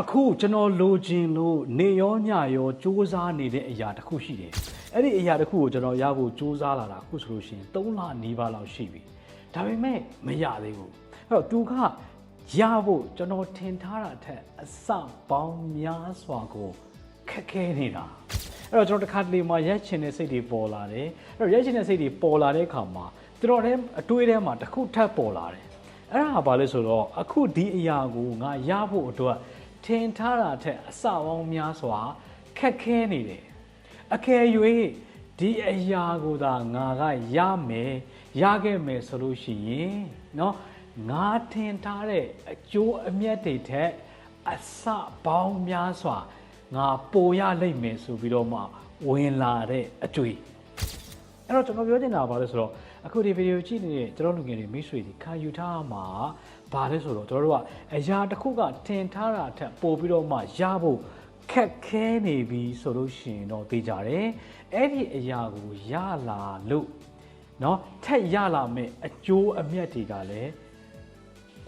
အခုကျွန်တော်လိုချင်လို့နေရောညရောစူးစမ်းနေတဲ့အရာတစ်ခုရှိတယ်အဲ့ဒီအရာတစ်ခုကိုကျွန်တော်ရဖို့စူးစမ်းလာတာအခုဆိုလို့ရှိရင်3လနီးပါးလောက်ရှိပြီဒါပေမဲ့မရသေးဘူးအဲ့တော့သူကရဖို့ကျွန်တော်ထင်ထားတာအထက်အစပေါင်းများစွာကိုခက်ခဲနေတာအဲ့တော့ကျွန်တော်တစ်ခါတလေမှာရက်ချင်တဲ့စိတ်တွေပေါ်လာတယ်အဲ့တော့ရက်ချင်တဲ့စိတ်တွေပေါ်လာတဲ့အခါမှာကျွန်တော်လည်းအတွေးထဲမှာတစ်ခုထပ်ပေါ်လာတယ်အဲ့ဒါကဘာလဲဆိုတော့အခုဒီအရာကိုငါရဖို့အတွက် ထင်ထားတာထက်အစပေါင်းများစွာခက်ခဲနေတယ်အကယ်၍ဒီအရာကိုသာငါကရမယ်ရခဲ့မယ်ဆိုလို့ရှိရင်เนาะငါထင်ထားတဲ့အကျိုးအမြတ်တွေထက်အစပေါင်းများစွာငါပိုရလိမ့်မယ်ဆိုပြီးတော့မှဝင်လာတဲ့အတွေ့ အဲ့တော့ကျွန်တော်ပြောချင်တာကဘာလဲဆိုတော့အခုဒီဗီဒီယိုကြည့်နေတဲ့ကျွန်တော်လူငယ်တွေမိတ်ဆွေတွေခံယူထားမှာဘာလဲဆိုတော့ကျွန်တော်တို့ကအရာတစ်ခုကတင်ထားတာအထက်ပို့ပြီးတော့မှရဖို့ခက်ခဲနေပြီဆိုလို့ရှိရင်တော့သိကြတယ်အဲ့ဒီအရာကိုရလာလို့เนาะထက်ရလာမဲ့အကျိုးအမြတ်တွေကလည်း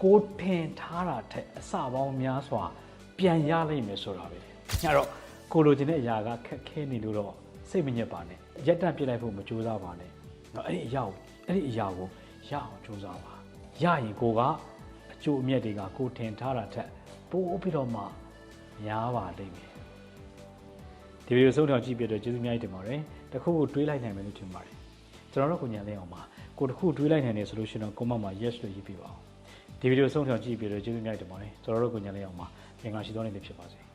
ကိုထင်ထားတာထက်အစပေါင်းများစွာပြန်ရလိမ့်မယ်ဆိုတာပဲအဲ့တော့ကိုလိုချင်တဲ့အရာကခက်ခဲနေလို့တော့ စိတ်မညစ်ပါနဲ့ရက်တန့်ပြစ်လိုက်ဖို့မကြိုးစားပါနဲ့နော်အဲ့ဒီအရာကိုအဲ့ဒီအရာကိုရအောင်ကြိုးစားပါရရင်ကိုကအကျိုးအမြတ်တွေကကိုထင်ထားတာထက်ပိုပြီးတော့မှများပါလိမ့်မယ်ဒီဗီဒီယိုဆုံးတော်ကြည့်ပြတဲ့ကျေးဇူးများကြီးတင်ပါတယ်တခုခုတွေးလိုက်နိုင်မယ်လို့ထင်ပါတယ်ကျွန်တော်တို့ကိုညံလဲအောင်ပါကိုတခုတွေးလိုက်နိုင်တယ်ဆိုလို့ရှိရင်တော့ comment မှာ yes လို့ရေးပြပါအောင်ဒီဗီဒီယိုဆုံးတော်ကြည့်ပြတဲ့ကျေးဇူးများကြီးတင်ပါတယ်ကျွန်တော်တို့ကိုညံလဲအောင်ပါမင်္ဂလာရှိသောနေ့ဖြစ်ပါစေ